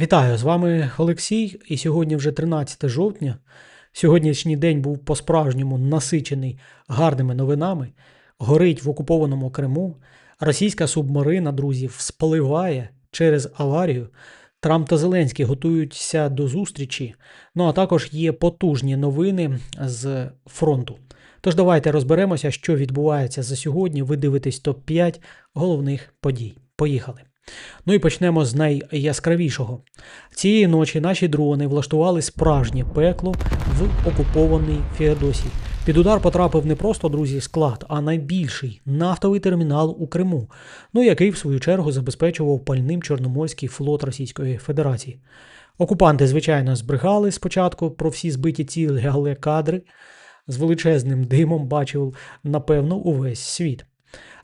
Вітаю, з вами Олексій, і сьогодні вже 13 жовтня. Сьогоднішній день був по-справжньому насичений гарними новинами. Горить в окупованому Криму. Російська субмарина, друзі, спливає через аварію. Трамп та Зеленський готуються до зустрічі. Ну а також є потужні новини з фронту. Тож давайте розберемося, що відбувається за сьогодні. Ви дивитесь топ-5 головних подій. Поїхали. Ну і почнемо з найяскравішого. Цієї ночі наші дрони влаштували справжнє пекло в окупованій Феодосії. Під удар потрапив не просто друзі склад, а найбільший нафтовий термінал у Криму, ну який в свою чергу забезпечував пальним Чорноморський флот Російської Федерації. Окупанти, звичайно, збрехали спочатку про всі збиті цілі, але кадри з величезним димом бачив, напевно, увесь світ.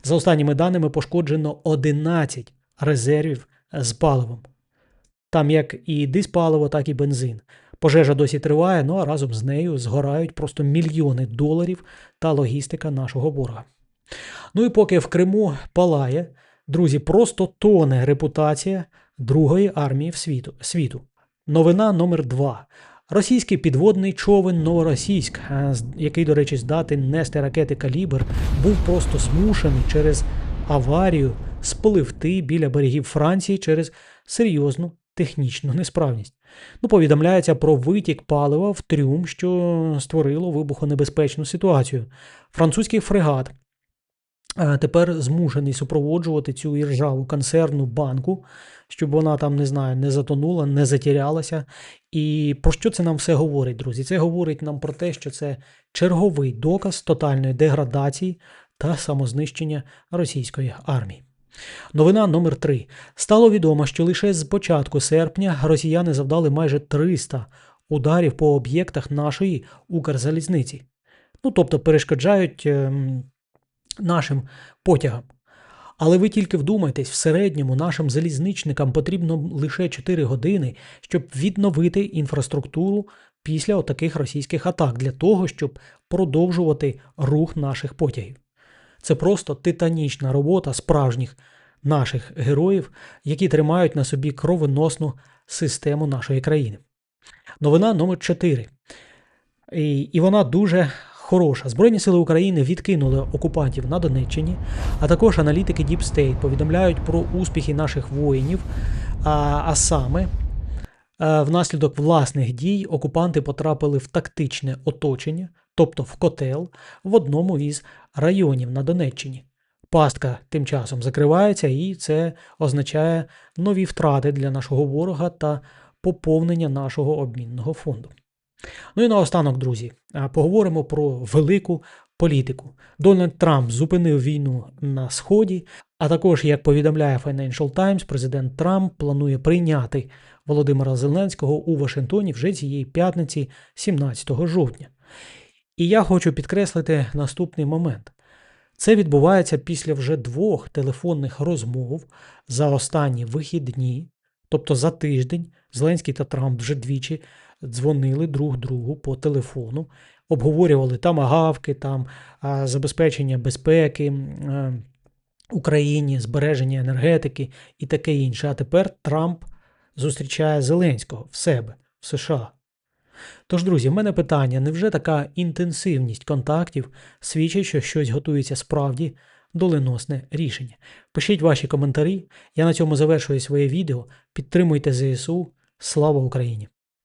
За останніми даними пошкоджено 11 резервів з паливом. Там як і диспаливо, так і бензин. Пожежа досі триває, ну а разом з нею згорають просто мільйони доларів та логістика нашого ворога. Ну і поки в Криму палає, друзі, просто тоне репутація Другої армії в світу. світу. Новина номер 2 Російський підводний човен Новоросійськ, який, до речі, здатен нести ракети Калібр, був просто змушений через аварію спливти біля берегів Франції через серйозну технічну несправність. Ну, повідомляється про витік палива в трюм, що створило вибухонебезпечну ситуацію. Французький фрегат тепер змушений супроводжувати цю іржаву консервну банку, щоб вона там, не знаю, не затонула, не затірялася. І про що це нам все говорить, друзі? Це говорить нам про те, що це черговий доказ тотальної деградації та самознищення російської армії. Новина номер 3 Стало відомо, що лише з початку серпня росіяни завдали майже 300 ударів по об'єктах нашої Укрзалізниці. Ну, тобто перешкоджають е, нашим потягам. Але ви тільки вдумайтесь, в середньому нашим залізничникам потрібно лише 4 години, щоб відновити інфраструктуру після отаких російських атак для того, щоб продовжувати рух наших потягів. Це просто титанічна робота справжніх наших героїв, які тримають на собі кровоносну систему нашої країни. Новина номер 4 І, і вона дуже хороша. Збройні сили України відкинули окупантів на Донеччині, а також аналітики Deep State повідомляють про успіхи наших воїнів. А, а саме. Внаслідок власних дій окупанти потрапили в тактичне оточення, тобто в котел, в одному із районів на Донеччині. Пастка тим часом закривається, і це означає нові втрати для нашого ворога та поповнення нашого обмінного фонду. Ну і наостанок, друзі, поговоримо про велику політику. Дональд Трамп зупинив війну на Сході, а також, як повідомляє Financial Times, президент Трамп планує прийняти Володимира Зеленського у Вашингтоні вже цієї п'ятниці, 17 жовтня. І я хочу підкреслити наступний момент. Це відбувається після вже двох телефонних розмов за останні вихідні, тобто за тиждень Зеленський та Трамп вже двічі дзвонили друг другу по телефону, обговорювали там агавки, там забезпечення безпеки Україні, збереження енергетики і таке інше. А тепер Трамп зустрічає Зеленського в себе в США. Тож, друзі, в мене питання: невже така інтенсивність контактів свідчить, що щось готується справді доленосне рішення? Пишіть ваші коментарі. Я на цьому завершую своє відео. Підтримуйте ЗСУ. Слава Україні!